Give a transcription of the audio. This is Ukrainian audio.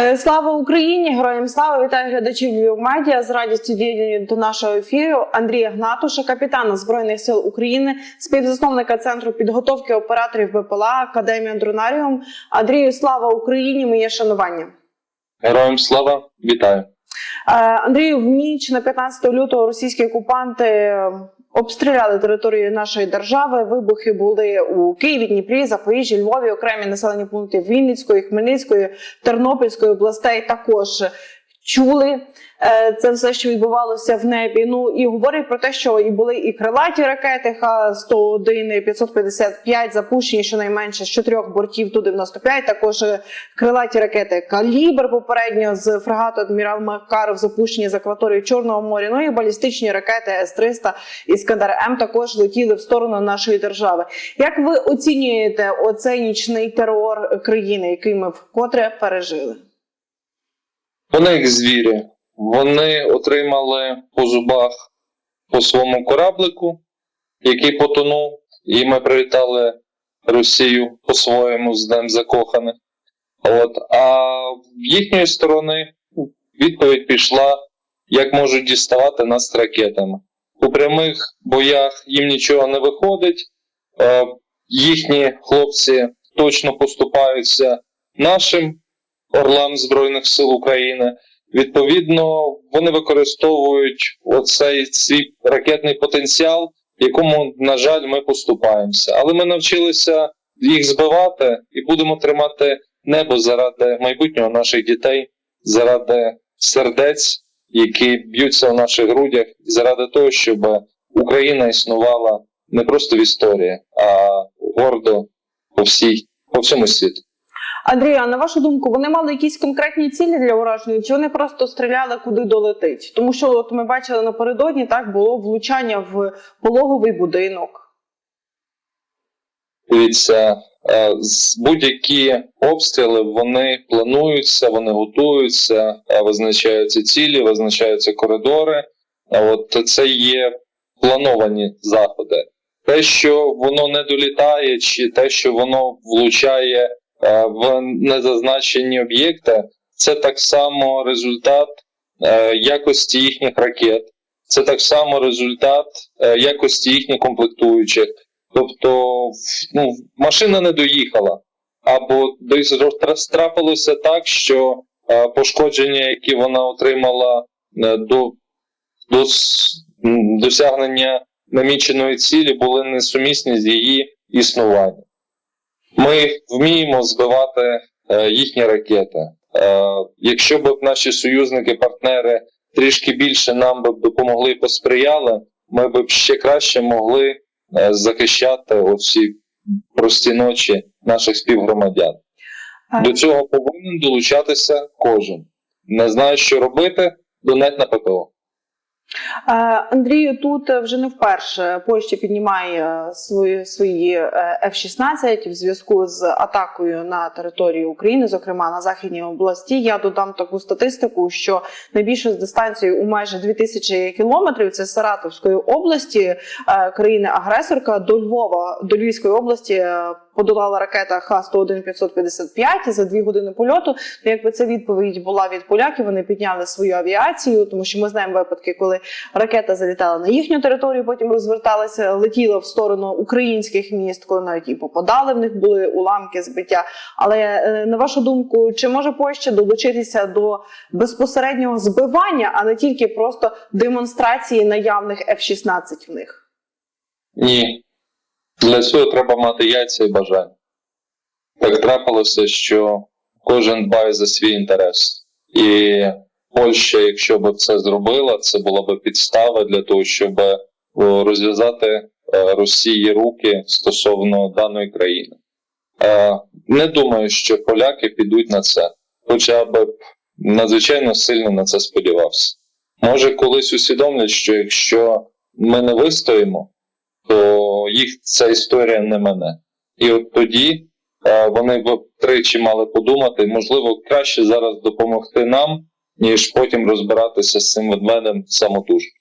Е, Слава Україні! Героям слава! Вітаю глядачів Львів Медіа. З радістю діяння до нашого ефіру Андрія Гнатуша, капітана збройних сил України, співзасновника центру підготовки операторів БПЛА Академія Дронаріум. Андрію, слава Україні! Моє шанування. Героям слава, вітаю. Е, Андрію, в ніч на 15 лютого російські окупанти обстріляли територію нашої держави. Вибухи були у Києві, Дніпрі, Запоріжжі, Львові, окремі населені пункти Вінницької, Хмельницької, Тернопільської областей також чули е, це все, що відбувалося в небі. Ну і говорять про те, що і були і крилаті ракети Х-101, і 555 запущені щонайменше з чотирьох бортів Ту-95, також е, крилаті ракети Калібр попередньо з фрегату Адмірал Макаров запущені з акваторії Чорного моря. Ну і балістичні ракети С-300 Іскандер М також летіли в сторону нашої держави. Як ви оцінюєте оцей нічний терор країни, який ми вкотре пережили? Вони як звірі. Вони отримали по зубах по своєму кораблику, який потонув, і ми привітали Росію по-своєму з Днем Закоханих. От. А в їхньої сторони відповідь пішла, як можуть діставати нас ракетами. У прямих боях їм нічого не виходить. Е, їхні хлопці точно поступаються нашим орлам Збройних сил України. Відповідно, вони використовують оцей свій ракетний потенціал, якому, на жаль, ми поступаємося. Але ми навчилися їх збивати і будемо тримати небо заради майбутнього наших дітей, заради сердець, які б'ються в наших грудях, і заради того, щоб Україна існувала не просто в історії, а гордо по всій по всьому світу. Андрія, на вашу думку, вони мали якісь конкретні цілі для ураження, чи вони просто стріляли куди долетить? Тому що от ми бачили напередодні, так було влучання в пологовий будинок. Дивіться, е, будь-які обстріли вони плануються, вони готуються, е, визначаються цілі, визначаються коридори. От це є плановані заходи. Те, що воно не долітає, чи те, що воно влучає е, в незазначені об'єкти, це так само результат е, якості їхніх ракет, це так само результат е, якості їхніх комплектуючих. Тобто ну, машина не доїхала, або десь трапилося так, що е, пошкодження, які вона отримала е, до, до досягнення наміченої цілі, були несумісні з її існуванням. Ми вміємо збивати е, їхні ракети. Е, якщо б наші союзники, партнери трішки більше нам би допомогли і посприяли, ми б ще краще могли е, захищати оці прості ночі наших співгромадян. До цього повинен долучатися кожен. Не знає, що робити, донать на ППО. Е, Андрію, тут вже не вперше Польща піднімає е, свої свої е, F-16 в зв'язку з атакою на територію України, зокрема на західній області. Я додам таку статистику, що найбільшу дистанцію у майже 2000 кілометрів це з Саратовської області, країни-агресорка до Львова, до Львівської області. Подолала ракета Х-101 555 за дві години польоту. Ну, якби це відповідь була від поляків, вони підняли свою авіацію, тому що ми знаємо випадки, коли ракета залітала на їхню територію, потім розверталася, летіла в сторону українських міст, коли навіть і попадали в них були уламки збиття. Але е, на вашу думку, чи може Польща долучитися до безпосереднього збивання, а не тільки просто демонстрації наявних F-16 в них? Ні. Для цього треба мати яйця і бажання. Так трапилося, що кожен дбає за свій інтерес. І Польща, якщо б це зробила, це була б підстава для того, щоб розв'язати е, Росії руки стосовно даної країни. Е, Не думаю, що поляки підуть на це, хоча б надзвичайно сильно на це сподівався. Може, колись усвідомлять, що якщо ми не вистоїмо, то їх ця історія не мене. І от тоді е, вони б тричі мали подумати, можливо, краще зараз допомогти нам, ніж потім розбиратися з цим ведмедем самотужки.